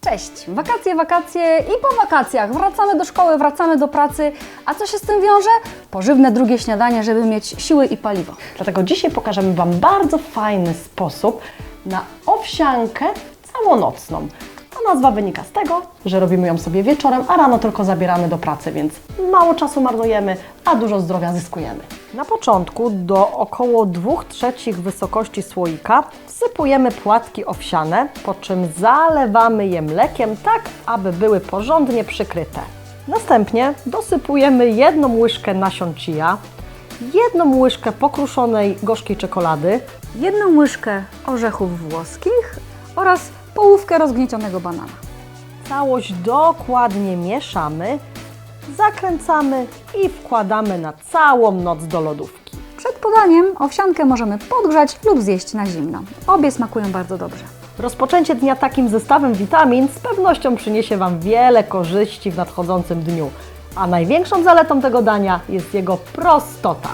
Cześć! Wakacje, wakacje i po wakacjach. Wracamy do szkoły, wracamy do pracy. A co się z tym wiąże? Pożywne drugie śniadanie, żeby mieć siły i paliwo. Dlatego dzisiaj pokażemy Wam bardzo fajny sposób na owsiankę całonocną. A nazwa wynika z tego, że robimy ją sobie wieczorem, a rano tylko zabieramy do pracy, więc mało czasu marnujemy, a dużo zdrowia zyskujemy. Na początku do około 2 trzecich wysokości słoika wsypujemy płatki owsiane, po czym zalewamy je mlekiem tak, aby były porządnie przykryte. Następnie dosypujemy jedną łyżkę nasion chia, jedną łyżkę pokruszonej gorzkiej czekolady, Jedną łyżkę orzechów włoskich oraz połówkę rozgniecionego banana. Całość dokładnie mieszamy, zakręcamy i wkładamy na całą noc do lodówki. Przed podaniem owsiankę możemy podgrzać lub zjeść na zimno. Obie smakują bardzo dobrze. Rozpoczęcie dnia takim zestawem witamin z pewnością przyniesie Wam wiele korzyści w nadchodzącym dniu, a największą zaletą tego dania jest jego prostota.